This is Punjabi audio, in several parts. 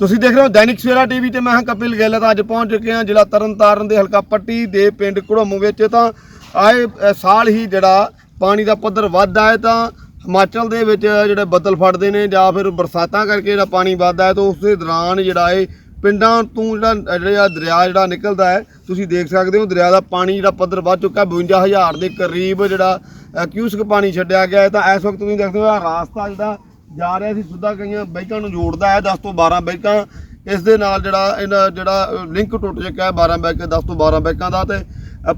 ਤੁਸੀਂ ਦੇਖ ਰਹੇ ਹੋ ਦੈਨਿਕ ਸਵੇਰਾ ਟੀਵੀ ਤੇ ਮੈਂ ਹਾਂ ਕਪਿਲ ਗਿੱਲ ਅੱਜ ਪਹੁੰਚ ਚੁੱਕੇ ਹਾਂ ਜ਼ਿਲ੍ਹਾ ਤਰਨਤਾਰਨ ਦੇ ਹਲਕਾ ਪੱਟੀ ਦੇ ਪਿੰਡ ਕੁੜਮ ਵਿੱਚ। ਤਾਂ ਆਏ ਸਾਲ ਹੀ ਜਿਹੜਾ ਪਾਣੀ ਦਾ ਪੱਧਰ ਵੱਧਦਾ ਹੈ ਤਾਂ ਹਿਮਾਚਲ ਦੇ ਵਿੱਚ ਜਿਹੜੇ ਬੱਦਲ ਫੜਦੇ ਨੇ ਜਾਂ ਫਿਰ ਬਰਸਾਤਾਂ ਕਰਕੇ ਜਿਹੜਾ ਪਾਣੀ ਵੱਧਦਾ ਹੈ ਤਾਂ ਉਸ ਦੌਰਾਨ ਜਿਹੜਾ ਇਹ ਪਿੰਡਾਂ ਤੋਂ ਜਿਹੜਾ ਜਿਹੜਾ ਦਰਿਆ ਜਿਹੜਾ ਨਿਕਲਦਾ ਹੈ, ਤੁਸੀਂ ਦੇਖ ਸਕਦੇ ਹੋ ਦਰਿਆ ਦਾ ਪਾਣੀ ਜਿਹੜਾ ਪੱਧਰ ਵੱਧ ਚੁੱਕਾ ਹੈ 52000 ਦੇ ਕਰੀਬ ਜਿਹੜਾ ਕਿਊਸਕ ਪਾਣੀ ਛੱਡਿਆ ਗਿਆ ਹੈ। ਤਾਂ ਇਸ ਵਕਤ ਤੁਸੀਂ ਦੇਖਦੇ ਹੋ ਆਹ ਰਾਸਤਾ ਜਿਹੜਾ ਜਾ ਰਿਹਾ ਸੀ, ਸਿੱਧਾ ਕਈਆਂ ਬਾਈਕਾਂ ਨੂੰ ਜੋੜਦਾ ਹੈ 10 ਤੋਂ 12 ਬਾਈਕਾਂ ਇਸ ਦੇ ਨਾਲ ਜਿਹੜਾ ਇਹਨਾਂ, ਜਿਹੜਾ ਲਿੰਕ ਟੁੱਟ ਚੁੱਕਾ ਹੈ 12 ਬੈਕ 10 ਤੋਂ 12 ਬੈਕਾਂ ਦਾ। ਤੇ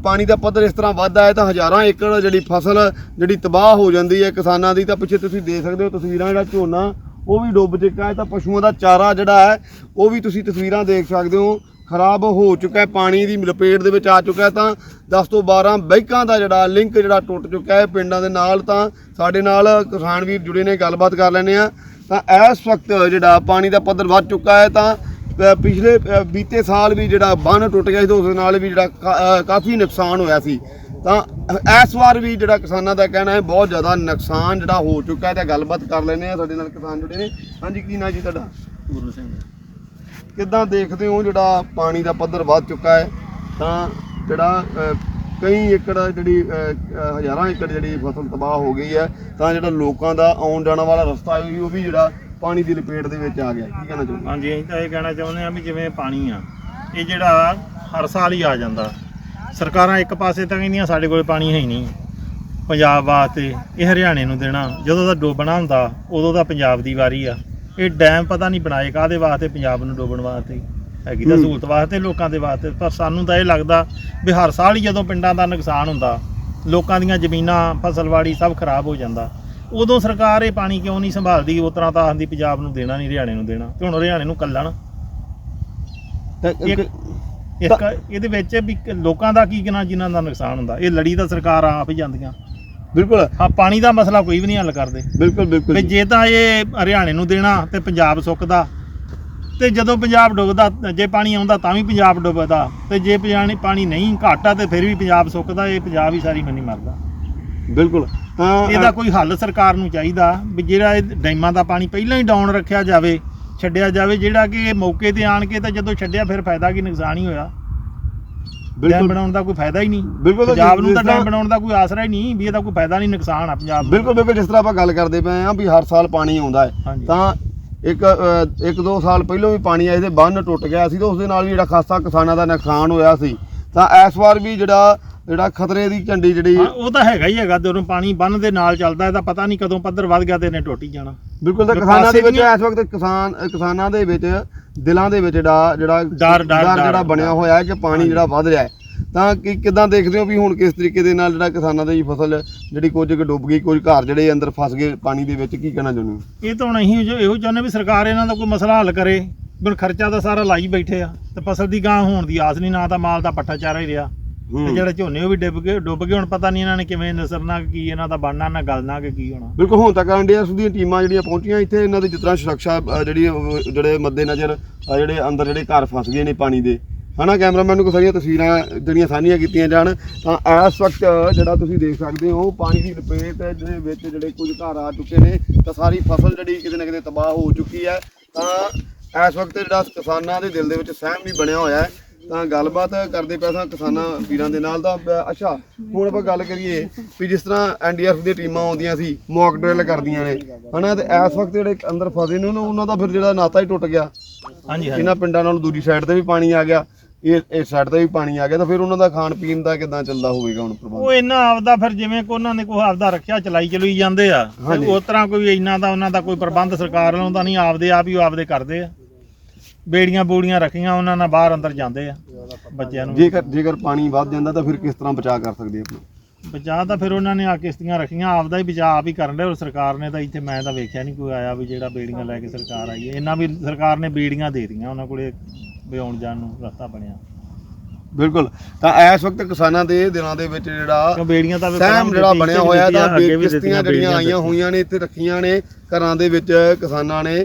ਪਾਣੀ ਦਾ ਪੱਧਰ ਇਸ ਤਰ੍ਹਾਂ ਵੱਧਦਾ ਹੈ ਤਾਂ ਹਜ਼ਾਰਾਂ ਏਕੜ ਜਿਹੜੀ ਫਸਲ, ਜਿਹੜੀ ਤਬਾਹ ਹੋ ਜਾਂਦੀ ਹੈ ਕਿਸਾਨਾਂ ਦੀ, ਤਾਂ ਪਿੱਛੇ ਤੁਸੀਂ ਦੇਖ ਸਕਦੇ ਹੋ ਤਸਵੀਰਾਂ ਜਿਹੜਾ ਝੋਨਾ, ਉਹ ਵੀ ਡੁੱਬ ਚੁੱਕਾ ਹੈ। ਤਾਂ ਪਸ਼ੂਆਂ ਦਾ ਚਾਰਾ ਜਿਹੜਾ ਹੈ, ਉਹ ਵੀ ਤੁਸੀਂ ਤਸਵੀਰਾਂ ਦੇਖ ਸਕਦੇ ਹੋ। ਖਰਾਬ ਹੋ ਚੁੱਕਾ ਹੈ, ਪਾਣੀ ਦੀ ਲਪੇਟ ਦੇ ਵਿੱਚ ਆ ਚੁੱਕਾ ਹੈ, ਤਾਂ 10 ਤੋਂ 12 ਬੈਂਕਾਂ ਦਾ ਜਿਹੜਾ ਲਿੰਕ ਜਿਹੜਾ ਟੁੱਟ ਚੁੱਕਾ ਹੈ ਪਿੰਡਾਂ ਦੇ ਨਾਲ, ਤਾਂ ਸਾਡੇ ਨਾਲ ਕਿਸਾਨ ਵੀਰ ਜੁੜੇ ਨੇ, ਗੱਲਬਾਤ ਕਰ ਲੈਂਦੇ ਆ ਤਾਂ ਇਸ ਵਕਤ ਜਿਹੜਾ ਪਾਣੀ ਦਾ ਪੱਧਰ ਵੱਧ ਚੁੱਕਾ ਹੈ, ਤਾਂ ਪਿਛਲੇ ਬੀਤੇ ਸਾਲ ਵੀ ਜਿਹੜਾ ਬੰਨ ਟੁੱਟ ਗਿਆ ਸੀ, ਤਾਂ ਉਸ ਨਾਲ ਵੀ ਜਿਹੜਾ ਕਾ- ਕਾਫੀ ਨੁਕਸਾਨ ਹੋਇਆ ਸੀ। ਤਾਂ ਇਸ ਵਾਰ ਵੀ ਜਿਹੜਾ ਕਿਸਾਨਾਂ ਦਾ ਕਹਿਣਾ ਹੈ, ਬਹੁਤ ਜ਼ਿਆਦਾ ਨੁਕਸਾਨ ਜਿਹੜਾ ਹੋ ਚੁੱਕਾ ਹੈ, ਤਾਂ ਗੱਲਬਾਤ ਕਰ ਲੈਂਦੇ ਆ ਸਾਡੇ ਨਾਲ ਕਿਸਾਨ ਜੁੜੇ ਨੇ। ਹਾਂਜੀ, ਕੀ ਨਾਂ ਜੀ ਤੁਹਾਡਾ? ਗੁਰੂ ਸਿੰਘ। ਕਿੱਦਾਂ ਦੇਖਦੇ ਹੋ ਜਿਹੜਾ ਪਾਣੀ ਦਾ ਪੱਧਰ ਵੱਧ ਚੁੱਕਾ ਹੈ? ਤਾਂ ਜਿਹੜਾ ਕਈ ਏਕੜ ਜਿਹੜੀ ਹਜ਼ਾਰਾਂ ਏਕੜ ਜਿਹੜੀ ਫਸਲ ਤਬਾਹ ਹੋ ਗਈ ਹੈ, ਤਾਂ ਜਿਹੜਾ ਲੋਕਾਂ ਦਾ ਆਉਣ ਜਾਣ ਵਾਲਾ ਰਸਤਾ ਹੈ, ਉਹ ਵੀ ਜਿਹੜਾ ਪਾਣੀ ਦੀ ਲਪੇਟ ਦੇ ਵਿੱਚ ਆ ਗਿਆ। ਕੀ ਕਹਿਣਾ ਚਾਹੁੰਦੇ ਹਾਂਜੀ, ਅਸੀਂ ਤਾਂ ਇਹ ਕਹਿਣਾ ਚਾਹੁੰਦੇ ਆ ਵੀ ਜਿਵੇਂ ਪਾਣੀ ਆ, ਇਹ ਜਿਹੜਾ ਹਰ ਸਾਲ ਹੀ ਆ ਜਾਂਦਾ। ਸਰਕਾਰਾਂ ਇੱਕ ਪਾਸੇ ਤਾਂ ਕਹਿੰਦੀਆਂ ਸਾਡੇ ਕੋਲ ਪਾਣੀ ਹੈ ਹੀ ਨਹੀਂ। ਪੰਜਾਬ ਵਾਸਤੇ ਇਹ ਹਰਿਆਣੇ ਨੂੰ ਦੇਣਾ, ਜਦੋਂ ਦਾ ਡੋਬਣਾ ਹੁੰਦਾ ਉਦੋਂ ਦਾ ਪੰਜਾਬ ਦੀ ਵਾਰੀ ਆ। ਇਹ ਡੈਮ ਪਤਾ ਨਹੀਂ ਬਣਾਏ ਕਾਦੇ ਵਾਸਤੇ ਪੰਜਾਬ ਨੂੰ ਡੋਬਣ ਵਾਸਤੇ ਹੈਗੀ ਤਾਂ। ਸਹੂਲਤ ਵਾਸਤੇ ਲੋਕਾਂ ਦੇ ਵਾਸਤੇ ਪਰ ਸਾਨੂੰ ਤਾਂ ਇਹ ਲੱਗਦਾ ਵੀ ਹਰ ਸਾਲ ਹੀ ਜਦੋਂ ਪਿੰਡਾਂ ਦਾ ਨੁਕਸਾਨ ਹੁੰਦਾ ਲੋਕਾਂ ਦੀਆਂ ਜ਼ਮੀਨਾਂ ਫਸਲਵਾੜੀ ਸਭ ਖਰਾਬ ਹੋ ਜਾਂਦਾ। ਉਦੋਂ ਸਰਕਾਰ ਇਹ ਪਾਣੀ ਕਿਉਂ ਨਹੀਂ ਸੰਭਾਲਦੀ ਉਸ ਤਰ੍ਹਾਂ ਤਾਂ ਆਂਦੀ ਪੰਜਾਬ ਨੂੰ ਦੇਣਾ ਨਹੀਂ ਹਰਿਆਣੇ ਨੂੰ ਦੇਣਾ ਤੇ ਹੁਣ ਹਰਿਆਣੇ ਨੂੰ ਕੱਲਣ। ਇੱਕ ਇਹਦੇ ਵਿੱਚ ਵੀ ਲੋਕਾਂ ਦਾ ਕੀ ਕਿਨਾ ਜਿਨ੍ਹਾਂ ਦਾ ਨੁਕਸਾਨ ਹੁੰਦਾ ਇਹ ਲੜੀ ਤਾਂ ਸਰਕਾਰ ਆਪ ਹੀ ਜਾਂਦੀਆਂ। ਬਿਲਕੁਲ। ਆ ਪਾਣੀ ਦਾ ਮਸਲਾ ਕੋਈ ਵੀ ਨਹੀਂ ਹੱਲ ਕਰਦੇ। ਬਿਲਕੁਲ ਬਿਲਕੁਲ ਵੀ ਜੀ। ਜੇ ਤਾਂ ਇਹ ਹਰਿਆਣੇ ਨੂੰ ਦੇਣਾ ਤੇ ਪੰਜਾਬ ਸੁੱਕਦਾ ਤੇ ਜਦੋਂ ਪੰਜਾਬ ਡੁੱਬਦਾ ਜੇ ਪਾਣੀ ਆਉਂਦਾ ਤਾਂ ਵੀ ਪੰਜਾਬ ਡੁੱਬਦਾ ਤੇ ਜੇ ਪਾਣੀ ਪਾਣੀ ਨਹੀਂ ਘਾਟਾ ਤੇ ਫਿਰ ਵੀ ਪੰਜਾਬ ਸੁੱਕਦਾ ਇਹ ਪੰਜਾਬ ਹੀ ਸਾਰੀ ਮੰਨੀ ਮਰਦਾ। ਬਿਲਕੁਲ ਤਾਂ ਇਹਦਾ ਕੋਈ ਹੱਲ ਸਰਕਾਰ ਨੂੰ ਚਾਹੀਦਾ ਵੀ ਜਿਹੜਾ ਇਹ ਡੈਮਾਂ ਦਾ ਪਾਣੀ ਪਹਿਲਾਂ ਹੀ ਡਾਊਨ ਰੱਖਿਆ ਜਾਵੇ ਛੱਡਿਆ ਜਾਵੇ ਜਿਹੜਾ ਕਿ ਇਹ ਮੌਕੇ ਤੇ ਆਣ ਕੇ ਤਾਂ ਜਦੋਂ ਛੱਡਿਆ ਫਿਰ ਫਾਇਦਾ ਕੀ ਨੁਕਸਾਨ ਹੀ ਹੋਇਆ। ਡੈਮ ਬਣਾਉਣ ਦਾ ਕੋਈ ਫਾਇਦਾ ਹੀ ਨਹੀਂ। ਬਿਲਕੁਲ ਤਾਂ ਪੰਜਾਬ ਨੂੰ ਤਾਂ ਡੈਮ ਬਣਾਉਣ ਦਾ ਕੋਈ ਆਸਰਾ ਹੀ ਨਹੀਂ ਵੀ ਇਹਦਾ ਕੋਈ ਫਾਇਦਾ ਨਹੀਂ ਨੁਕਸਾਨ ਆ ਪੰਜਾਬ ਨੂੰ। ਬਿਲਕੁਲ। ਬਿਲਕੁਲ ਜਿਸ ਤਰ੍ਹਾਂ ਆਪਾਂ ਗੱਲ ਕਰਦੇ ਪਏ ਆ ਵੀ ਹਰ ਸਾਲ ਪਾਣੀ ਆਉਂਦਾ ਹੈ। ਤਾਂ ਇੱਕ ਇੱਕ ਦੋ ਸਾਲ ਪਹਿਲਾਂ ਵੀ ਪਾਣੀ ਆਇਆ ਸੀ ਬੰਨ ਟੁੱਟ ਗਿਆ ਸੀ ਤੇ ਉਸ ਦੇ ਨਾਲ ਵੀ ਜਿਹੜਾ ਖਾਸਾ ਕਿਸਾਨਾਂ ਦਾ ਨੁਕਸਾਨ ਹੋਇਆ ਸੀ। ਤਾਂ ਇਸ ਵਾਰ ਵੀ ਜਿਹੜਾ ਜਿਹੜਾ ਖਤਰੇ ਦੀ ਝੰਡੀ ਜਿਹੜੀ ਉਹ ਤਾਂ ਹੈਗਾ ਹੀ ਹੈਗਾ ਜਦੋਂ ਪਾਣੀ ਬੰਨ ਦੇ ਨਾਲ ਚੱਲਦਾ ਇਹਦਾ ਪਤਾ ਨਹੀਂ ਕਦੋਂ ਪੱਧਰ ਵੱਧ ਗਿਆ ਤੇ ਇਹਨੇ ਟੁੱਟ ਹੀ ਜਾਣਾ। ਬਿਲਕੁਲ ਤਾਂ ਕਿਸਾਨਾਂ ਦੇ ਵਿੱਚ ਇਸ ਵਕਤ ਕਿਸਾਨ ਕਿਸਾਨਾਂ ਦੇ ਵਿੱਚ ਦਿਲਾਂ ਦੇ ਵਿੱਚ ਜਿਹੜਾ ਜਿਹੜਾ ਡਰ- ਡਰ- ਜਿਹੜਾ ਬਣਿਆ ਹੋਇਆ ਹੈ ਕਿ ਪਾਣੀ। ਜਿਹੜਾ ਵੱਧ ਰਿਹਾ ਹੈ। ਤਾਂ ਕਿ ਕਿਦਾਂ ਦੇਖਦੇ ਹੋ ਵੀ ਹੁਣ ਕਿਸ ਤਰੀਕੇ ਦੇ ਨਾਲ ਜਿਹੜਾ ਕਿਸਾਨਾਂ ਦੀ ਫਸਲ ਜਿਹੜੀ ਕੁਝ ਕੁ ਡੁੱਬ ਗਈ ਕੁਝ ਘਰ ਜਿਹੜੇ ਅੰਦਰ ਫਸ ਗਏ ਪਾਣੀ ਦੇ ਵਿੱਚ ਕੀ ਕਹਿਣਾ ਚਾਹੁੰਦੇ ਹੋ? ਇਹ ਤਾਂ ਅਸੀਂ ਜੋ ਇਹੋ ਚਾਹੁੰਦੇ ਵੀ ਸਰਕਾਰ ਇਹਨਾਂ ਦਾ ਕੋਈ ਮਸਲਾ ਹੱਲ ਕਰੇ। ਬਿਨ ਖਰਚਾ ਤਾਂ ਸਾਰਾ ਲਾਈ ਬੈਠੇ ਆ। ਤੇ ਫਸਲ ਦੀ ਗਾਂ ਹੋਣ ਦੀ ਆਸ ਨਹੀਂ ਨਾ ਤਾਂ ਮਾਲ ਦਾ ਪੱਠਾ ਚਾਰਾ ਹੀ ਰਿਹਾ। ਤੇ। ਜਿਹੜੇ ਝੋਨੇ ਉਹ ਵੀ ਡੁੱਬ ਗਏ ਡੁੱਬ ਗਏ ਹੁਣ ਪਤਾ ਨਹੀਂ ਇਹਨਾਂ ਨੇ ਕਿਵੇਂ ਨਸਰਨਾ ਕਿ ਇਹਨਾਂ ਦਾ ਬਣਨਾ ਨਾ ਗਲਣਾ ਕਿ ਕੀ ਹੋਣਾ। ਬਿਲਕੁਲ ਹੁਣ ਤੱਕ ਐਨਡੀਆਰਐਫ ਦੀਆਂ ਟੀਮਾਂ ਜਿਹੜੀਆਂ ਪਹੁੰਚੀਆਂ ਇੱਥੇ ਇਹਨਾਂ ਦੀ ਤਰ੍ਹਾਂ ਸੁਰੱਖਿਆ ਜਿਹੜੀ ਜਿਹੜੇ ਮੱਦੇ ਨਜ਼ਰ ਜਿਹੜੇ ਅੰਦਰ ਜਿਹੜੇ ਘਰ ਫਸ ਗਏ ਨੇ ਪਾਣੀ ਦੇ। ਹਨਾ ਕੈਮਰਾਮੈਨ ਨੂੰ ਸਾਰੀਆਂ ਤਸਵੀਰਾਂ ਜਿਹੜੀਆਂ ਸਾਂਝੀਆਂ ਕੀਤੀਆਂ ਜਾਣ ਤਾਂ ਇਸ ਵਕਤ ਜਿਹੜਾ ਤੁਸੀਂ ਦੇਖ ਸਕਦੇ ਹੋ ਪਾਣੀ ਦੀ ਲਪੇਟ ਦੇ ਵਿੱਚ ਜਿਹੜੇ ਕੁਝ ਘਰ ਆ ਚੁੱਕੇ ਨੇ ਤਾਂ ਸਾਰੀ ਫਸਲ ਜਿਹੜੀ ਕਿਤੇ ਨਾ ਕਿਤੇ ਤਬਾਹ ਹੋ ਚੁੱਕੀ ਹੈ। ਤਾਂ ਇਸ ਵਕਤ ਜਿਹੜਾ ਕਿਸਾਨਾਂ ਦੇ ਦਿਲ ਦੇ ਵਿੱਚ ਸਹਿਮ ਵੀ ਬਣਿਆ ਹੋਇਆ ਹੈ ਤਾਂ ਗੱਲਬਾਤ ਕਰਦੇ ਸਾਂ ਕਿਸਾਨਾਂ ਵੀਰਾਂ ਦੇ ਨਾਲ ਤਾਂ ਅੱਛਾ ਹੁਣ ਆਪਾਂ ਗੱਲ ਕਰੀਏ ਵੀ ਜਿਸ ਤਰ੍ਹਾਂ ਐਨਡੀਆਰਐਫ ਦੀਆਂ ਟੀਮਾਂ ਆਉਂਦੀਆਂ ਸੀ ਮੌਕ ਡਰਿਲ ਕਰਦੀਆਂ ਨੇ ਹਨਾ? ਤੇ ਇਸ ਵਕਤ ਜਿਹੜੇ ਅੰਦਰ ਫਸੇ ਨੇ ਉਹਨਾਂ- ਦਾ ਫਿਰ ਜਿਹੜਾ ਨਾਤਾ ਹੀ ਟੁੱਟ ਗਿਆ। ਹਾਂਜੀ ਇਹਨਾਂ ਪਿੰਡਾਂ ਨਾਲੋਂ ਦੂਜੀ ਸਾਈਡ ਤੇ ਵੀ ਪਾਣੀ ਆ ਗਿਆ। ਇਹ ਇਸ ਸਾਈਡ ਤੇ ਵੀ ਪਾਣੀ ਆ ਗਿਆ। ਤਾਂ ਫਿਰ ਉਹਨਾਂ ਦਾ ਖਾਣ ਪੀਣ ਦਾ ਕਿਦਾਂ ਚੱਲਦਾ ਹੋਵੇਗਾ ਹੁਣ ਪ੍ਰਬੰਧ? ਉਹ ਇਹਨਾਂ ਆਪਦਾ ਫਿਰ ਜਿਵੇਂ ਕੋ ਉਹਨਾਂ ਨੇ ਕੋਈ ਆਪਦਾ ਰੱਖਿਆ ਚਲਾਈ ਚਲੂਈ ਜਾਂਦੇ ਆ। ਉਸ ਤਰ੍ਹਾਂ ਕੋਈ ਇੰਨਾ ਦਾ ਉਹਨਾਂ ਦਾ ਕੋਈ ਪ੍ਰਬੰਧ ਸਰਕਾਰ ਵੱਲੋਂ ਤਾਂ ਨਹੀਂ ਆਪਦੇ ਆਪ ਹੀ ਆਪਦੇ ਕਰਦੇ ਆ। ਬੇੜੀਆਂ ਬੂੜੀਆਂ ਰੱਖੀਆਂ ਉਹਨਾਂ ਨਾਲ ਬਾਹਰ ਅੰਦਰ ਜਾਂਦੇ ਆ ਬੱਚਿਆਂ ਨੂੰ। ਜੇਕਰ ਜੇਕਰ ਪਾਣੀ ਵੱਧ ਜਾਂਦਾ ਤਾਂ ਫਿਰ ਕਿਸ ਤਰ੍ਹਾਂ ਬਚਾਅ ਕਰ ਸਕਦੇ ਆਪਣਾ? ਬਚਾਅ ਤਾਂ ਫਿਰ ਉਹਨਾਂ ਨੇ ਆ ਕਿਸ਼ਤੀਆਂ ਰੱਖੀਆਂ ਆਪਦਾ ਹੀ ਬਚਾਅ ਆਪ ਹੀ ਕਰਨ ਦੇ ਔਰ ਸਰਕਾਰ ਨੇ ਤਾਂ ਇੱਥੇ ਮੈਂ ਤਾਂ ਵੇਖਿਆ ਨਹੀਂ ਕੋਈ ਆਇਆ ਵੀ ਜਿਹੜਾ ਬੇੜੀਆਂ ਲੈ ਕੇ ਸਰਕਾਰ ਆਈ ਹੈ। ਇਹਨਾਂ ਵੀ ਸਰਕਾਰ ਨੇ ਬੇੜੀਆਂ ਦੇ ਦਿੱਤੀਆਂ ਉਹਨਾਂ ਕੋਲੇ ਵੀ ਆਉਣ ਜਾਣ ਨੂੰ ਰਸਤਾ ਬਣਿਆ। ਬਿਲਕੁਲ। ਤਾਂ ਇਸ ਵਕਤ ਕਿਸਾਨਾਂ ਦੇ ਦਿਲਾਂ ਦੇ ਵਿੱਚ ਜਿਹੜਾ ਕਿਉਂ ਬੇੜੀਆਂ ਤਾਂ ਸਹਿਮ ਜਿਹੜਾ ਬਣਿਆ ਹੋਇਆ ਤਾਂ ਅੱਗੇ ਵੀ ਕਿਸ਼ਤੀਆਂ ਦਿੱਤੀਆਂ ਜਿਹੜੀਆਂ ਆਈਆਂ ਹੋਈਆਂ ਨੇ ਇੱਥੇ ਰੱਖੀਆਂ ਨੇ ਘਰਾਂ ਦੇ ਵਿੱਚ ਕਿਸਾਨਾਂ ਨੇ।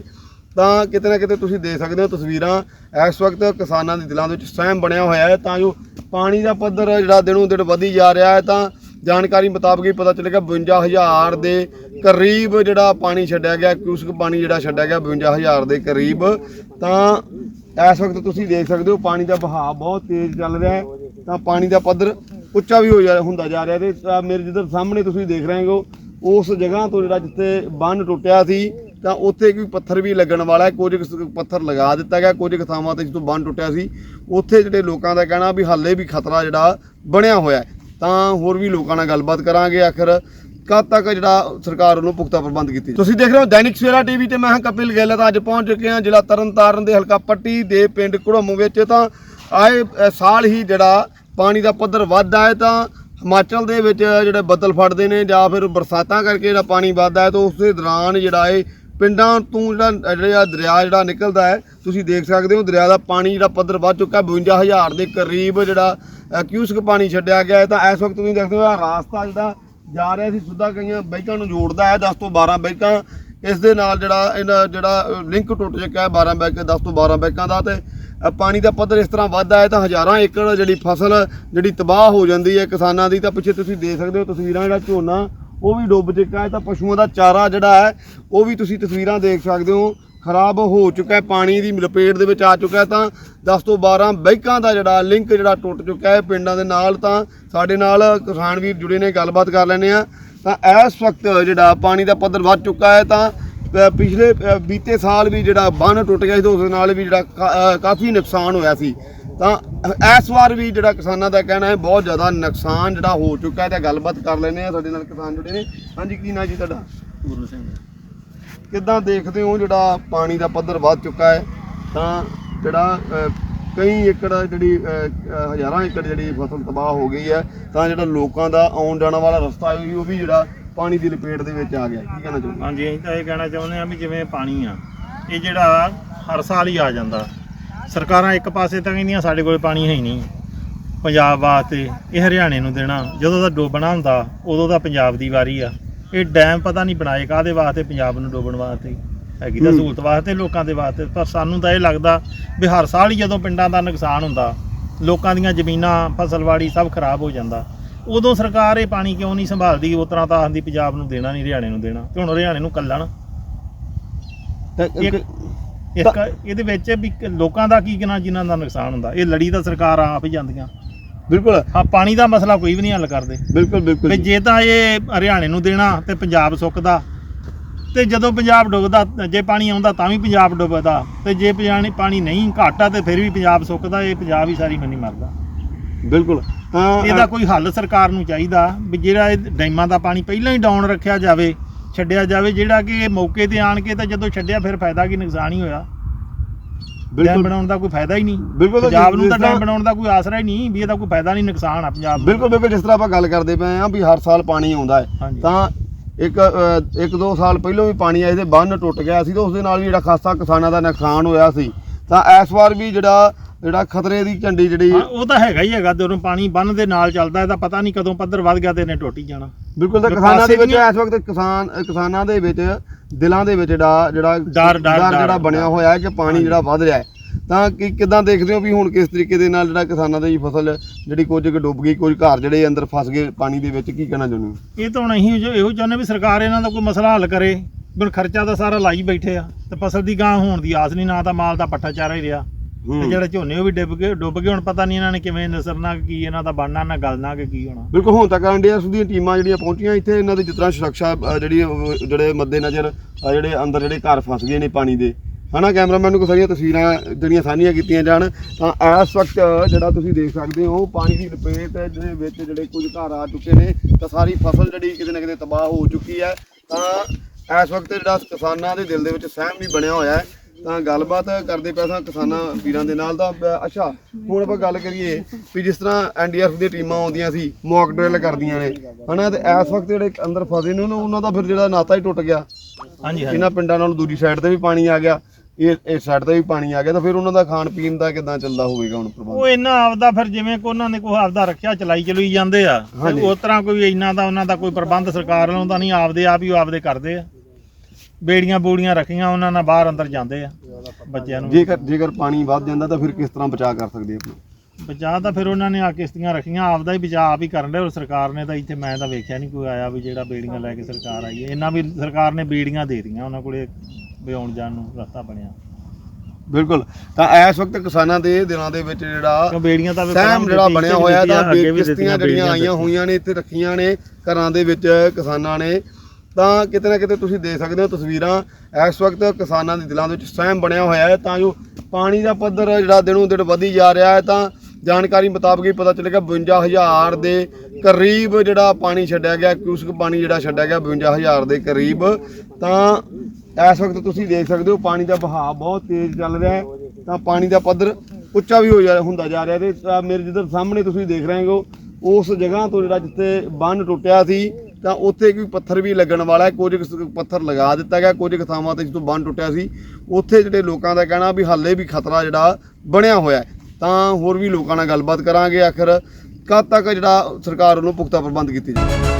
ਤਾਂ ਕਿਤੇ ਨਾ ਕਿਤੇ ਤੁਸੀਂ ਦੇਖ ਸਕਦੇ ਹੋ ਤਸਵੀਰਾਂ। ਇਸ ਵਕਤ ਕਿਸਾਨਾਂ ਦੇ ਦਿਲਾਂ ਦੇ ਵਿੱਚ ਸਹਿਮ ਬਣਿਆ ਹੋਇਆ ਹੈ, ਤਾਂ ਜੋ ਪਾਣੀ ਦਾ ਪੱਧਰ ਜਿਹੜਾ ਦਿਨੋਂ ਦਿਨ ਵਧੀ ਜਾ ਰਿਹਾ ਹੈ, ਤਾਂ ਜਾਣਕਾਰੀ ਮੁਤਾਬਕ ਹੀ ਪਤਾ ਚੱਲੇਗਾ 52000 ਦੇ ਕਰੀਬ ਜਿਹੜਾ ਪਾਣੀ ਛੱਡਿਆ ਗਿਆ, ਕਿਊਸਕ ਪਾਣੀ ਜਿਹੜਾ ਛੱਡਿਆ ਗਿਆ 52000 ਦੇ ਕਰੀਬ। ਤਾਂ ਇਸ ਵਕਤ ਤੁਸੀਂ ਦੇਖ ਸਕਦੇ ਹੋ ਪਾਣੀ ਦਾ ਵਹਾਅ ਬਹੁਤ ਤੇਜ਼ ਚੱਲ ਰਿਹਾ ਹੈ, ਤਾਂ ਪਾਣੀ ਦਾ ਪੱਧਰ ਉੱਚਾ ਵੀ ਹੋ ਜਾ ਹੁੰਦਾ ਜਾ ਰਿਹਾ ਤੇ ਆਹ ਮੇਰੇ ਜਿੱਧਰ ਸਾਹਮਣੇ ਤੁਸੀਂ ਦੇਖ ਰਹੇ ਹੋ, ਉਸ ਜਗ੍ਹਾ ਤੋਂ ਜਿਹੜਾ ਜਿੱਥੇ ਬੰਨ ਟੁੱਟਿਆ ਸੀ ਤਾਂ ਉੱਥੇ ਕੋਈ ਪੱਥਰ ਵੀ ਲੱਗਣ ਵਾਲਾ ਹੈ, ਕੁਝ ਕੁ ਪੱਥਰ ਲਗਾ ਦਿੱਤਾ ਗਿਆ, ਕੁਝ ਕੁ ਥਾਵਾਂ ਤੇ ਜਿੱਥੋਂ ਬੰਨ ਟੁੱਟਿਆ ਸੀ, ਉੱਥੇ ਜਿਹੜੇ ਲੋਕਾਂ ਦਾ ਕਹਿਣਾ ਵੀ ਹਾਲੇ ਵੀ ਖਤਰਾ ਜਿਹੜਾ ਬਣਿਆ ਹੋਇਆ ਹੈ। ਤਾਂ ਹੋਰ ਵੀ ਲੋਕਾਂ ਨਾਲ ਗੱਲਬਾਤ ਕਰਾਂਗੇ, ਆਖਰ ਕਦ ਤੱਕ ਜਿਹੜਾ ਸਰਕਾਰ ਵੱਲੋਂ ਪੁਖਤਾ ਪ੍ਰਬੰਧ ਕੀਤੇ ਤੁਸੀਂ ਦੇਖ ਰਹੇ ਹੋ ਦੈਨਿਕ ਸਵੇਰਾ ਟੀਵੀ ਤੇ ਮੈਂ ਹਾਂ ਕਪਿਲ ਗਿੱਲ, ਤਾਂ ਅੱਜ ਪਹੁੰਚ ਚੁੱਕੇ ਹਾਂ ਜ਼ਿਲ੍ਹਾ ਤਰਨਤਾਰਨ ਦੇ ਹਲਕਾ ਪੱਟੀ ਦੇ ਪਿੰਡ ਕੁੜਮ ਵਿੱਚ। ਤਾਂ ਆਏ ਸਾਲ ਹੀ ਜਿਹੜਾ ਪਾਣੀ ਦਾ ਪੱਧਰ ਵੱਧਦਾ ਹੈ ਤਾਂ ਹਿਮਾਚਲ ਦੇ ਵਿੱਚ ਜਿਹੜੇ ਬੱਦਲ ਫੜਦੇ ਨੇ ਜਾਂ ਫਿਰ ਬਰਸਾਤਾਂ ਕਰਕੇ ਜਿਹੜਾ ਪਾਣੀ ਵੱਧਦਾ ਹੈ, ਤਾਂ ਉਸੇ ਦੌਰਾਨ ਜਿਹੜਾ ਇਹ ਪਿੰਡਾਂ ਤੋਂ ਜਿਹੜਾ ਜਿਹੜਾ ਦਰਿਆ ਜਿਹੜਾ ਨਿਕਲਦਾ ਹੈ, ਤੁਸੀਂ ਦੇਖ ਸਕਦੇ ਹੋ ਦਰਿਆ ਦਾ ਪਾਣੀ ਜਿਹੜਾ ਪੱਧਰ ਵੱਧ ਚੁੱਕਾ 52000 ਦੇ ਕਰੀਬ ਜਿਹੜਾ ਕਿਊਸਕ ਪਾਣੀ ਛੱਡਿਆ ਗਿਆ ਹੈ। ਤਾਂ ਇਸ ਵਕਤ ਤੁਸੀਂ ਦੇਖਦੇ ਹੋ ਆਹ ਰਾਸਤਾ ਜਿਹੜਾ ਜਾ ਰਿਹਾ ਸੀ, ਸਿੱਧਾ ਕਈਆਂ ਬੈਕਾਂ ਨੂੰ ਜੋੜਦਾ ਹੈ 10 ਤੋਂ 12 ਬੈਕਾਂ। ਇਸ ਦੇ ਨਾਲ ਜਿਹੜਾ ਇਹਨਾਂ ਜਿਹੜਾ ਲਿੰਕ ਟੁੱਟ ਚੁੱਕਾ ਹੈ 12 ਬੈਕ 10 ਤੋਂ 12 ਬੈਕਾਂ ਦਾ। ਤੇ ਪਾਣੀ ਦਾ ਪੱਧਰ ਇਸ ਤਰ੍ਹਾਂ ਵੱਧਦਾ ਹੈ ਤਾਂ ਹਜ਼ਾਰਾਂ ਏਕੜ ਜਿਹੜੀ ਫਸਲ, ਜਿਹੜੀ ਤਬਾਹ ਹੋ ਜਾਂਦੀ ਹੈ ਕਿਸਾਨਾਂ ਦੀ, ਤਾਂ ਪਿੱਛੇ ਤੁਸੀਂ ਦੇਖ ਸਕਦੇ ਹੋ ਤਸਵੀਰਾਂ, ਜਿਹੜਾ ਝੋਨਾ ਉਹ ਵੀ ਡੁੱਬ ਚੁੱਕਾ ਹੈ, ਤਾਂ ਪਸ਼ੂਆਂ ਦਾ ਚਾਰਾ ਜਿਹੜਾ ਹੈ, ਉਹ ਵੀ ਤੁਸੀਂ ਤਸਵੀਰਾਂ ਦੇਖ ਸਕਦੇ ਹੋ। ਖਰਾਬ ਹੋ ਚੁੱਕਾ ਹੈ, ਪਾਣੀ ਦੀ ਲਪੇਟ ਦੇ ਵਿੱਚ ਆ ਚੁੱਕਾ ਹੈ, ਤਾਂ 10 ਤੋਂ 12 ਬੈਂਕਾਂ ਦਾ ਜਿਹੜਾ ਲਿੰਕ ਜਿਹੜਾ ਟੁੱਟ ਚੁੱਕਾ ਹੈ ਪਿੰਡਾਂ ਦੇ ਨਾਲ, ਤਾਂ ਸਾਡੇ ਨਾਲ ਕਿਸਾਨ ਵੀਰ ਜੁੜੇ ਨੇ, ਗੱਲਬਾਤ ਕਰ ਲੈਣੇ ਆ ਤਾਂ ਇਸ ਵਕਤ ਜਿਹੜਾ ਪਾਣੀ ਦਾ ਪੱਧਰ ਵੱਧ ਚੁੱਕਾ ਹੈ, ਤਾਂ ਪਿਛਲੇ ਬੀਤੇ ਸਾਲ ਵੀ ਜਿਹੜਾ ਬੰਨ ਟੁੱਟ ਗਿਆ ਸੀ ਤਾਂ ਉਸ ਨਾਲ ਵੀ ਜਿਹੜਾ ਕਾਫੀ ਨੁਕਸਾਨ ਹੋਇਆ ਸੀ। ਤਾਂ ਇਸ ਵਾਰ ਵੀ ਜਿਹੜਾ ਕਿਸਾਨਾਂ ਦਾ ਕਹਿਣਾ ਹੈ ਬਹੁਤ ਜ਼ਿਆਦਾ ਨੁਕਸਾਨ ਜਿਹੜਾ ਹੋ ਚੁੱਕਾ ਹੈ ਤਾਂ ਗੱਲਬਾਤ ਕਰ ਲੈਣੇ ਆ ਸਾਡੇ ਨਾਲ ਕਿਸਾਨ ਜੁੜੇ ਨੇ। ਹਾਂਜੀ ਕੀ ਨਾਂ ਜੀ ਤੁਹਾਡਾ? ਪੂਰਨ ਸਿੰਘ। ਕਿੱਦਾਂ ਦੇਖਦੇ ਹੋ ਜਿਹੜਾ ਪਾਣੀ ਦਾ ਪੱਧਰ ਵੱਧ ਚੁੱਕਾ ਹੈ? ਤਾਂ ਜਿਹੜਾ ਕਈ ਏਕੜ ਜਿਹੜੀ ਹਜ਼ਾਰਾਂ ਏਕੜ ਜਿਹੜੀ ਫਸਲ ਤਬਾਹ ਹੋ ਗਈ ਹੈ ਤਾਂ ਜਿਹੜਾ ਲੋਕਾਂ ਦਾ ਆਉਣ ਜਾਣ ਵਾਲਾ ਰਸਤਾ ਹੈ ਉਹ ਵੀ ਜਿਹੜਾ ਪਾਣੀ ਦੀ ਲਪੇਟ ਦੇ ਵਿੱਚ ਆ ਗਿਆ ਕੀ ਕਹਿਣਾ ਚਾਹੁੰਦੇ ਹਾਂਜੀ ਅਸੀਂ ਤਾਂ ਇਹ ਕਹਿਣਾ ਚਾਹੁੰਦੇ ਆ ਵੀ ਜਿਵੇਂ ਪਾਣੀ ਆ ਇਹ ਜਿਹੜਾ ਹਰ ਸਾਲ ਹੀ ਆ ਜਾਂਦਾ। ਸਰਕਾਰਾਂ ਇੱਕ ਪਾਸੇ ਤਾਂ ਕਹਿੰਦੀਆਂ ਸਾਡੇ ਕੋਲ ਪਾਣੀ ਹੈ ਹੀ ਨਹੀਂ। ਪੰਜਾਬ ਵਾਸਤੇ ਇਹ ਹਰਿਆਣੇ ਨੂੰ ਦੇਣਾ ਜਦੋਂ ਦਾ ਡੋਬਣਾ ਹੁੰਦਾ ਉਦੋਂ ਦਾ ਪੰਜਾਬ ਦੀ ਵਾਰੀ ਆ। ਇਹ ਡੈਮ ਪਤਾ ਨਹੀਂ ਬਣਾਏ ਕਾਦੇ ਵਾਸਤੇ ਪੰਜਾਬ ਨੂੰ ਡੋਬਣ ਵਾਸਤੇ। ਹੈਗੀ ਤਾਂ ਹੂੰ। ਸਹੂਲਤ ਵਾਸਤੇ ਲੋਕਾਂ ਦੇ ਵਾਸਤੇ ਪਰ ਸਾਨੂੰ ਤਾਂ ਇਹ ਲੱਗਦਾ ਵੀ ਹਰ ਸਾਲ ਹੀ ਜਦੋਂ ਪਿੰਡਾਂ ਦਾ ਨੁਕਸਾਨ ਹੁੰਦਾ ਲੋਕਾਂ ਦੀਆਂ ਜ਼ਮੀਨਾਂ ਫਸਲਵਾੜੀ ਸਭ ਖਰਾਬ ਹੋ ਜਾਂਦਾ। ਉਦੋਂ ਸਰਕਾਰ ਇਹ ਪਾਣੀ ਕਿਉਂ ਨਹੀਂ ਸੰਭਾਲਦੀ? ਉਸ ਤਰ੍ਹਾਂ ਤਾਂ ਆਂਦੀ ਪੰਜਾਬ ਨੂੰ ਦੇਣਾ ਨਹੀਂ ਹਰਿਆਣੇ ਨੂੰ ਦੇਣਾ। ਤੇ ਹੁਣ ਹਰਿਆਣੇ ਨੂੰ ਕੱਲਣ। ਤਾਂ ਇੱਕ ਇੱਕ ਇਹਦੇ ਵਿੱਚ ਵੀ ਲੋਕਾਂ ਦਾ ਕੀ ਕਿਨਾ ਜਿਨ੍ਹਾਂ ਦਾ ਨੁਕਸਾਨ ਹੁੰਦਾ। ਇਹ ਲੜੀ ਤਾਂ ਸਰਕਾਰ ਆਪ ਹੀ ਜਾਂਦੀਆਂ। ਬਿਲਕੁਲ। ਆ ਪਾਣੀ ਦਾ ਮਸਲਾ ਕੋਈ ਵੀ ਨਹੀਂ ਹੱਲ ਕਰਦੇ। ਬਿਲਕੁਲ ਬਿਲਕੁਲ ਵੀ ਜੀ। ਜੇ ਤਾਂ ਇਹ ਹਰਿਆਣੇ ਨੂੰ ਦੇਣਾ ਤੇ ਪੰਜਾਬ ਸੁੱਕਦਾ ਤੇ ਜਦੋਂ ਪੰਜਾਬ ਡੁੱਬਦਾ ਜੇ ਪਾਣੀ ਆਉਂਦਾ ਤਾਂ ਵੀ ਪੰਜਾਬ ਡੁੱਬਦਾ। ਤੇ ਜੇ ਪਾਣੀ ਪਾਣੀ ਨਹੀਂ ਘਾਟਾ ਤੇ ਫਿਰ ਵੀ ਪੰਜਾਬ ਸੁੱਕਦਾ ਇਹ ਪੰਜਾਬ ਹੀ ਸਾਰੀ ਮੰਨੀ ਮਰਦਾ। ਬਿਲਕੁਲ। ਤਾਂ ਇਹਦਾ ਕੋਈ ਹੱਲ ਸਰਕਾਰ ਨੂੰ ਚਾਹੀਦਾ ਵੀ ਜਿਹੜਾ ਇਹ ਡੈਮਾਂ ਦਾ ਪਾਣੀ ਪਹਿਲਾਂ ਹੀ ਡਾਊਨ ਰੱਖਿਆ ਜਾਵੇ ਛੱਡਿਆ ਜਾਵੇ ਜਿਹੜਾ ਕਿ ਇਹ ਮੌਕੇ ਤੇ ਆਣ ਕੇ ਤਾਂ ਜਦੋਂ ਛੱਡਿਆ ਫਿਰ ਫਾਇਦਾ ਕੀ ਨੁਕਸਾਨ ਹੀ ਹੋਇਆ। ਡੈਮ ਬਿਲਕੁਲ। ਬਣਾਉਣ ਦਾ ਕੋਈ ਫਾਇਦਾ ਹੀ ਨਹੀਂ। ਬਿਲਕੁਲ ਤਾਂ ਪੰਜਾਬ ਨੂੰ ਜਿਸ ਤਾਂ ਤਰ੍ਹਾਂ- ਡੈਮ ਬਣਾਉਣ ਦਾ ਕੋਈ ਆਸਰਾ ਹੀ ਨਹੀਂ ਵੀ ਇਹਦਾ ਕੋਈ ਫਾਇਦਾ ਨਹੀਂ ਨੁਕਸਾਨ ਆ ਪੰਜਾਬ ਨੂੰ। ਬਿਲਕੁਲ ਬਿਲਕੁਲ ਜਿਸ ਤਰ੍ਹਾਂ ਆਪਾਂ ਗੱਲ ਕਰਦੇ ਪਏ ਆ ਵੀ ਹਰ ਸਾਲ ਪਾਣੀ ਆਉਂਦਾ ਹੈ। ਹਾਂਜੀ। ਤਾਂ ਇੱਕ ਅ, ਇੱਕ ਦੋ ਸਾਲ ਪਹਿਲਾਂ ਵੀ ਪਾਣੀ ਆਇਆ ਸੀ ਬੰਨ ਟੁੱਟ ਗਿਆ ਸੀ ਤਾਂ ਉਸ ਦੇ ਨਾਲ ਵੀ ਜਿਹੜਾ ਖਾਸਾ ਕਿਸਾਨਾਂ ਦਾ ਨੁਕਸਾਨ ਹੋਇਆ ਸੀ। ਤਾਂ ਇਸ ਵਾਰ ਵੀ ਜਿਹੜਾ ਜਿਹੜਾ ਖਤਰੇ ਦੀ ਝੰਡੀ ਜਿਹੜੀ ਹਾਂ, ਉਹ ਤਾਂ ਹੈਗਾ ਹੀ ਹੈਗਾ ਜਦੋਂ ਪਾਣੀ ਬੰਨ ਦੇ ਨਾਲ ਚੱਲਦਾ ਇਹਦਾ ਪਤਾ ਨਹੀਂ ਕਦੋਂ ਪੱਧਰ ਵੱਧ ਗਿਆ ਤੇ ਇਹਨੇ ਟੁੱਟ ਹੀ ਜਾਣਾ। ਬਿਲਕੁਲ ਤਾਂ ਕਿਸਾਨਾਂ ਦੇ ਵਿੱਚ ਇਸ ਵਕਤ ਕਿਸਾਨ ਕਿਸਾਨਾਂ ਦੇ ਵਿੱਚ ਦਿਲਾਂ ਦੇ ਵਿੱਚ ਜਿਹੜਾ ਜਿਹੜਾ ਡਰ- ਡਰ- ਜਿਹੜਾ ਬਣਿਆ ਹੋਇਆ ਹੈ ਕਿ ਪਾਣੀ। ਜਿਹੜਾ ਵੱਧ ਰਿਹਾ ਹੈ। ਤਾਂ ਕੀ ਕਿਦਾਂ ਦੇਖਦੇ ਹੋ ਵੀ ਹੁਣ ਕਿਸ ਤਰੀਕੇ ਦੇ ਨਾਲ ਜਿਹੜਾ ਕਿਸਾਨਾਂ ਦੀ ਫਸਲ ਜਿਹੜੀ ਕੁਝ ਕੁ ਡੁੱਬ ਗਈ ਕੁਝ ਘਰ ਜਿਹੜੇ ਅੰਦਰ ਫਸ ਗਏ ਪਾਣੀ ਦੇ ਵਿੱਚ ਕੀ ਕਹਿਣਾ ਚਾਹੁੰਦੇ ਹੋ? ਇਹ ਤਾਂ ਜੋ ਇਹੋ ਚਾਹੁੰਦੇ ਵੀ ਸਰਕਾਰ ਇਹਨਾਂ ਦਾ ਕੋਈ ਮਸਲਾ ਹੱਲ ਕਰੇ ਬਿਨ ਖਰਚਾ ਤਾਂ ਸਾਰਾ ਲਾਈ ਬੈਠੇ ਆ ਤੇ ਫਸਲ ਦੀ ਗਾਂ ਹੋਣ ਦੀ ਆਸ ਨਹੀਂ ਨਾ ਤਾਂ ਮਾਲ ਦਾ ਪੱਠਾ ਚਾਰਾ ਹੀ ਰਿਹਾ। ਤੇ। ਜਿਹੜੇ ਝੋਨੇ ਉਹ ਵੀ ਡੁੱਬ ਗਏ ਡੁੱਬ ਗਏ ਹੁਣ ਪਤਾ ਨਹੀਂ ਇਹਨਾਂ ਨੇ ਕਿਵੇਂ ਨਸਰਨਾ ਕਿ ਇਹਨਾਂ ਦਾ ਬਣਨਾ ਨਾ ਗਲਣਾ ਕਿ ਕੀ ਹੋਣਾ। ਬਿਲਕੁਲ ਹੁਣ ਤੱਕ ਐਨਡੀਆਰਐਫ ਦੀਆਂ ਟੀਮਾਂ ਜਿਹੜੀਆਂ ਪਹੁੰਚੀਆਂ ਇੱਥੇ ਇਹਨਾਂ ਦੀ ਤਰ੍ਹਾਂ ਸੁਰੱਖਿਆ ਜਿਹੜੀ ਜਿਹੜੇ ਮੱਦੇ ਨਜ਼ਰ ਜਿਹੜੇ ਅੰਦਰ ਜਿਹੜੇ ਘਰ ਫਸ ਗਏ ਨੇ ਪਾਣੀ ਦੇ। ਹਨਾ ਕੈਮਰਾਮੈਨ ਨੂੰ ਸਾਰੀਆਂ ਤਸਵੀਰਾਂ ਜਿਹੜੀਆਂ ਸਾਂਝੀਆਂ ਕੀਤੀਆਂ ਜਾਣ ਤਾਂ ਇਸ ਵਕਤ ਜਿਹੜਾ ਤੁਸੀਂ ਦੇਖ ਸਕਦੇ ਹੋ ਪਾਣੀ ਦੀ ਲਪੇਟ ਦੇ ਵਿੱਚ ਜਿਹੜੇ ਕੁਝ ਘਰ ਆ ਚੁੱਕੇ ਨੇ ਤਾਂ ਸਾਰੀ ਫਸਲ ਜਿਹੜੀ ਕਿਤੇ ਨਾ ਕਿਤੇ ਤਬਾਹ ਹੋ ਚੁੱਕੀ ਹੈ। ਤਾਂ ਇਸ ਵਕਤ ਜਿਹੜਾ ਕਿਸਾਨਾਂ ਦੇ ਦਿਲ ਦੇ ਵਿੱਚ ਸਹਿਮ ਵੀ ਬਣਿਆ ਹੋਇਆ ਹੈ ਤਾਂ ਗੱਲਬਾਤ ਕਰਦੇ ਪਏ ਸਾਂ ਕਿਸਾਨਾਂ ਵੀਰਾਂ ਦੇ ਨਾਲ ਤਾਂ ਅੱਛਾ ਹੁਣ ਆਪਾਂ ਗੱਲ ਕਰੀਏ ਵੀ ਜਿਸ ਤਰ੍ਹਾਂ ਐਨਡੀਆਰਐਫ ਦੀਆਂ ਟੀਮਾਂ ਆਉਂਦੀਆਂ ਸੀ ਮੌਕ ਡਰਿਲ ਕਰਦੀਆਂ ਨੇ ਹਨਾ? ਤੇ ਇਸ ਵਕਤ ਜਿਹੜੇ ਅੰਦਰ ਫਸੇ ਨੇ ਉਹਨਾਂ- ਦਾ ਫਿਰ ਜਿਹੜਾ ਨਾਤਾ ਹੀ ਟੁੱਟ ਗਿਆ। ਹਾਂਜੀ ਇਹਨਾਂ ਪਿੰਡਾਂ ਨਾਲ ਦੂਜੀ ਸਾਈਡ ਤੇ ਵੀ ਪਾਣੀ ਆ ਗਿਆ। ਇਹ ਇਸ ਸਾਈਡ ਤੇ ਵੀ ਪਾਣੀ ਆ ਗਿਆ। ਤਾਂ ਫਿਰ ਉਹਨਾਂ ਦਾ ਖਾਣ ਪੀਣ ਦਾ ਕਿਦਾਂ ਚੱਲਦਾ ਹੋਵੇਗਾ ਹੁਣ ਪ੍ਰਬੰਧ? ਉਹ ਇਹਨਾਂ ਆਪਦਾ ਫਿਰ ਜਿਵੇਂ ਕੋ ਉਹਨਾਂ ਨੇ ਕੋਈ ਆਪਦਾ ਰੱਖਿਆ ਚਲਾਈ ਚਲੂਈ ਜਾਂਦੇ ਆ। ਉਸ ਤਰ੍ਹਾਂ ਕੋਈ ਇੰਨਾ ਦਾ ਉਹਨਾਂ ਦਾ ਕੋਈ ਪ੍ਰਬੰਧ ਸਰਕਾਰ ਵੱਲੋਂ ਤਾਂ ਨਹੀਂ ਆਪਦੇ ਆਪ ਹੀ ਆਪਦੇ ਕਰਦੇ ਆ। ਬੇੜੀਆਂ ਬੂੜੀਆਂ ਰੱਖੀਆਂ ਉਹਨਾਂ ਨਾਲ ਬਾਹਰ ਅੰਦਰ ਜਾਂਦੇ ਆ ਬੱਚਿਆਂ ਨੂੰ। ਜੇਕਰ ਜੇਕਰ ਪਾਣੀ ਵੱਧ ਜਾਂਦਾ ਤਾਂ ਫਿਰ ਕਿਸ ਤਰ੍ਹਾਂ ਬਚਾਅ ਕਰ ਸਕਦੇ ਆਪਾਂ ਬਚਾਅ ਤਾਂ ਫਿਰ ਉਹਨਾਂ ਨੇ ਆ ਕਿਸ਼ਤੀਆਂ ਰੱਖੀਆਂ ਆਪਦਾ ਹੀ ਬਚਾਅ ਆਪ ਹੀ ਕਰਨ ਦੇ ਔਰ ਸਰਕਾਰ ਨੇ ਤਾਂ ਇੱਥੇ ਮੈਂ ਤਾਂ ਵੇਖਿਆ ਨਹੀਂ ਕੋਈ ਆਇਆ ਵੀ ਜਿਹੜਾ ਬੇੜੀਆਂ ਲੈ ਕੇ ਸਰਕਾਰ ਆਈ ਹੈ। ਇਹਨਾਂ ਵੀ ਸਰਕਾਰ ਨੇ ਬੇੜੀਆਂ ਦੇ ਦਿੱਤੀਆਂ ਉਹਨਾਂ ਕੋਲੇ ਵੀ ਆਉਣ ਜਾਣ ਨੂੰ ਰਸਤਾ ਬਣਿਆ। ਬਿਲਕੁਲ। ਤਾਂ ਇਸ ਵਕਤ ਕਿਸਾਨਾਂ ਦੇ ਦਿਲਾਂ ਦੇ ਵਿੱਚ ਜਿਹੜਾ ਕਿਉਂ ਬੇੜੀਆਂ ਤਾਂ ਸਹਿਮ ਜਿਹੜਾ ਬਣਿਆ ਹੋਇਆ ਤਾਂ ਦਿੱਤੀਆਂ, ਅੱਗੇ ਵੀ ਕਿਸ਼ਤੀਆਂ ਦਿੱਤੀਆਂ, ਜਿਹੜੀਆਂ ਆਈਆਂ। ਹੋਈਆਂ ਨੇ ਇੱਥੇ ਰੱਖੀਆਂ ਨੇ ਘਰਾਂ ਦੇ ਵਿੱਚ ਕਿਸਾਨਾਂ ਨੇ। ਤਾਂ ਕਿਤੇ ਨਾ ਕਿਤੇ ਤੁਸੀਂ ਦੇਖ ਸਕਦੇ ਹੋ ਤਸਵੀਰਾਂ। ਇਸ ਵਕਤ ਕਿਸਾਨਾਂ ਦੇ ਦਿਲਾਂ ਦੇ ਵਿੱਚ ਸਹਿਮ ਬਣਿਆ ਹੋਇਆ ਹੈ, ਤਾਂ ਜੋ ਪਾਣੀ ਦਾ ਪੱਧਰ ਜਿਹੜਾ ਦਿਨੋਂ ਦਿਨ ਵਧੀ ਜਾ ਰਿਹਾ ਹੈ, ਤਾਂ ਜਾਣਕਾਰੀ ਮੁਤਾਬਕ ਹੀ ਪਤਾ ਚੱਲੇਗਾ 52000 ਦੇ ਕਰੀਬ ਜਿਹੜਾ ਪਾਣੀ ਛੱਡਿਆ ਗਿਆ, ਕਿਊਸਕ ਪਾਣੀ ਜਿਹੜਾ ਛੱਡਿਆ ਗਿਆ 52000 ਦੇ ਕਰੀਬ। ਤਾਂ ਇਸ ਵਕਤ ਤੁਸੀਂ ਦੇਖ ਸਕਦੇ ਹੋ ਪਾਣੀ ਦਾ ਵਹਾਅ ਬਹੁਤ ਤੇਜ਼ ਚੱਲ ਰਿਹਾ ਹੈ, ਤਾਂ ਪਾਣੀ ਦਾ ਪੱਧਰ ਉੱਚਾ ਵੀ ਹੋ ਜਾ ਹੁੰਦਾ ਜਾ ਰਿਹਾ ਤੇ ਆਹ ਮੇਰੇ ਜਿੱਧਰ ਸਾਹਮਣੇ ਤੁਸੀਂ ਦੇਖ ਰਹੇ ਹੋ, ਉਸ ਜਗ੍ਹਾ ਤੋਂ ਜਿਹੜਾ ਜਿੱਥੇ ਬੰਨ ਟੁੱਟਿਆ ਸੀ ਤਾਂ ਉੱਥੇ ਕੋਈ ਪੱਥਰ ਵੀ ਲੱਗਣ ਵਾਲਾ ਹੈ, ਕੁਝ ਕੁ ਪੱਥਰ ਲਗਾ ਦਿੱਤਾ ਗਿਆ, ਕੁਝ ਕੁ ਥਾਵਾਂ ਤੇ ਜਿੱਥੋਂ ਬੰਨ ਟੁੱਟਿਆ ਸੀ, ਉੱਥੇ ਜਿਹੜੇ ਲੋਕਾਂ ਦਾ ਕਹਿਣਾ ਵੀ ਹਾਲੇ ਵੀ ਖਤਰਾ ਜਿਹੜਾ ਬਣਿਆ ਹੋਇਆ ਹੈ। ਤਾਂ ਹੋਰ ਵੀ ਲੋਕਾਂ ਨਾਲ ਗੱਲਬਾਤ ਕਰਾਂਗੇ, ਆਖਰ ਕਦ ਤੱਕ ਜਿਹੜਾ ਸਰਕਾਰ ਵੱਲੋਂ ਪੁਖਤਾ ਪ੍ਰਬੰਧ ਕੀਤੇ ਜਾਣ?